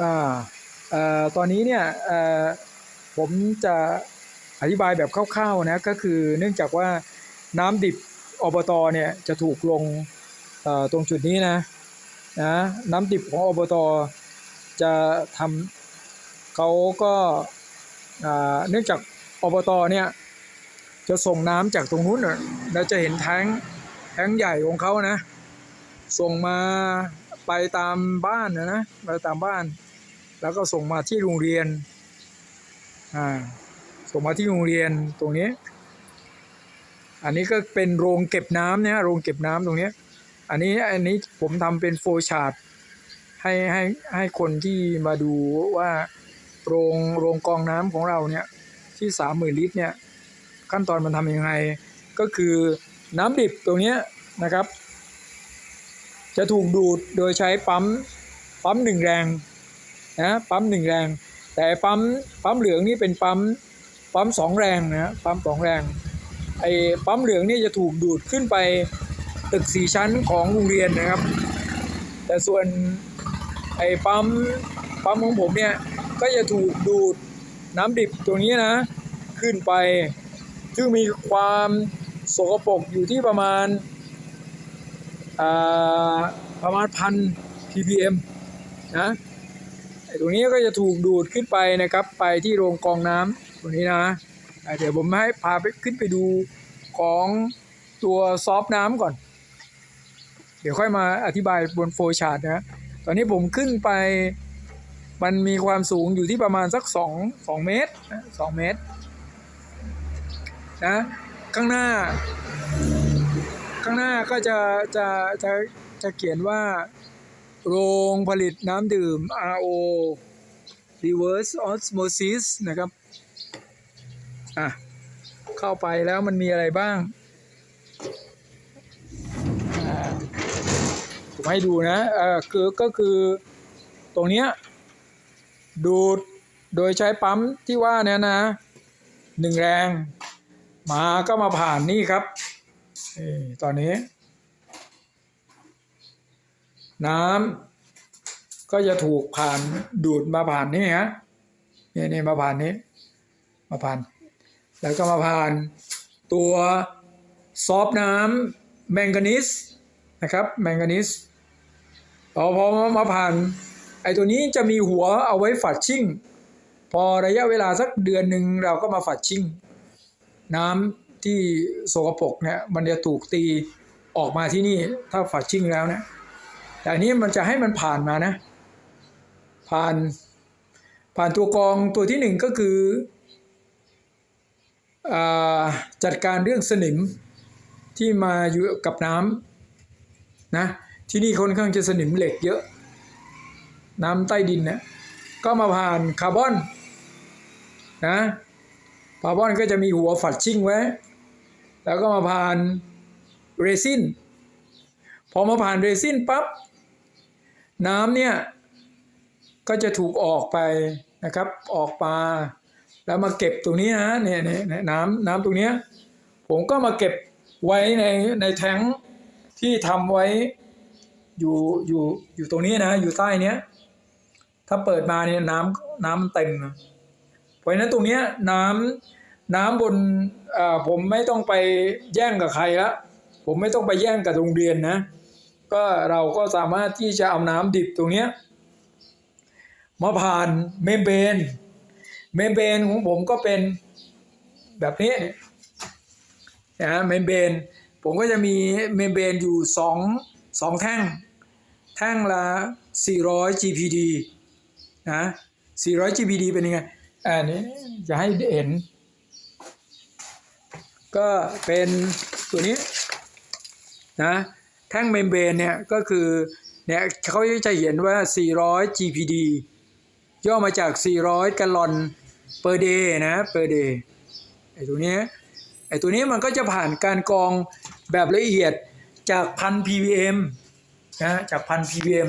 อ่าเอ่อตอนนี้เนี่ยเอ่อผมจะอธิบายแบบคร่าวๆนะก็คือเนื่องจากว่าน้ำดิบอบตเนี่ยจะถูกลงตรงจุดนี้นะนะน้ำดิบของอบตจะทำเขาก็เนื่องจากอบตเนี่ยจะส่งน้ำจากตรงนู้นเราจะเห็นแท้งแท้งใหญ่ของเขานะส่งมา ไปตามบ้านนะนะไปตามบ้าน แล้วก็ส่งมาที่โรงเรียนอ่าส่งมาที่โรงเรียนตรงนี้ อันนี้ก็เป็นโรงเก็บน้ำเนี่ยโรงเก็บน้ำตรงนี้ อันนี้อันนี้ผมทำเป็นโฟชาร์ตให้ให้ให้คนที่มาดูว่าโรงโรงกองน้ำของเราเนี่ยที่สามหมื่นลิตรเนี่ยขั้นตอนมันทำยังไง ก็คือน้ำดิบตรงนี้นะครับ จะถูกดูดโดยใช้ปั๊มปั๊มหนึ่งแรงนะปั๊มหนึ่งแรง แต่ปั๊มปั๊มเหลืองนี่เป็นปั๊มปั๊มสองแรงนะปั๊มสองแรงไอ้ปั๊มเหลืองนี่จะถูกดูดขึ้นไปตึกสี่ชั้นของโรงเรียนนะครับ แต่ส่วนไอ้ปั๊มปั๊มของผมเนี่ยก็จะถูกดูดน้ำดิบตัวนี้นะ ขึ้นไป ซึ่งมีความสกปรกอยู่ที่ประมาณ ประมาณพัน ppm นะไอ้ตรงนี้ก็จะถูกดูดขึ้นไปนะครับ ไปที่โรงกรองน้ำตรงนี้นะ เดี๋ยวผมให้พาไปขึ้นไปดูของตัวซอฟน้ำก่อน เดี๋ยวค่อยมาอธิบายบนโฟล์ชาร์ตนะตอนนี้ผมขึ้นไปมันมีความสูงอยู่ที่ประมาณสัก 2 2 เมตร 2 เมตรนะข้างหน้า ข้างหน้าก็จะจะจะจะเขียนว่า โรงผลิตน้ำดื่ม RO reverse osmosis นะครับ อะ เข้าไปแล้วมันมีอะไรบ้าง ผมให้ดูนะเออคือก็คือตรงเนี้ย ดูดโดยใช้ปั๊มที่ว่าเนี่ยนะหนึ่งแรง มาก็มาผ่านนี่ครับ นี่ตอนนี้ น้ำก็จะถูกผ่านดูดมาผ่านนี่ฮะนี่นี่มาผ่านนี้มาผ่าน แล้วก็มาผ่านตัวซอฟน้ำแมงกานีสนะครับแมงกานีสพอพอมาผ่านไอตัวนี้จะมีหัวเอาไว้ฝัดชิ่ง พอระยะเวลาสักเดือนหนึ่งเราก็มาฝัดชิ่ง น้ำ ที่โสกปรกเนี่ยมันจะถูกตีออกมาที่นี่ถ้าฝัดชิ่งแล้วนะแต่อันนี้มันจะให้มันผ่านมานะ ผ่านผ่านตัวกองตัวที่หนึ่งก็คืออจัดการเรื่องสนิมที่มาอยู่กับน้ำนะที่นี่ค่อนข้างจะสนิมเหล็กเยอะ น้ำใต้ดินนะก็มาผ่านคาร์บอนนะคาร์บอนก็จะมีหัวฝัดชิ่งไว้ แล้วก็มาผ่านเรซินพอมาผ่านเรซินปั๊บน้ำเนี่ยก็จะถูกออกไปนะครับออกมาแล้วมาเก็บตรงนี้นะเนี่ยเนี่ยน้ำน้ำตรงเนี้ยผมก็มาเก็บไว้ในในแทงที่ทำไว้อยู่อยู่อยู่ตรงนี้นะอยู่ใต้เนี้ยถ้าเปิดมาเนี่ยน้ำน้ำมันเต็มนะเพราะฉะนั้นตรงเนี้ยน้ำ น้ำบนอ่อผมไม่ต้องไปแย่งกับใครละผมไม่ต้องไปแย่งกับโรงเรียนนะ ก็เราก็สามารถที่จะเอาน้ำดิบตรงเนี้ยมาผ่านเมมเบนเมมเบนของผมก็เป็นแบบนี้นะเมมเบนผมก็จะมีเมมเบนอยู่สองสองแท่ง แท่งละ 400 GPD นะ 400 GPD เป็นยังไงอันนี้จะให้เห็น ก็เป็นตัวนี้นะแท่งเมมเบรนเนี่ยก็คือเนี่ยเขาจะเขียนว่า 400 GPD ย่อมาจาก 400กะลอน per day นะ per day ไอ้ตัวนี้ไอ้ตัวนี้มันก็จะผ่านการกรองแบบละเอียดจากพัน ppm นะจากพัน ppm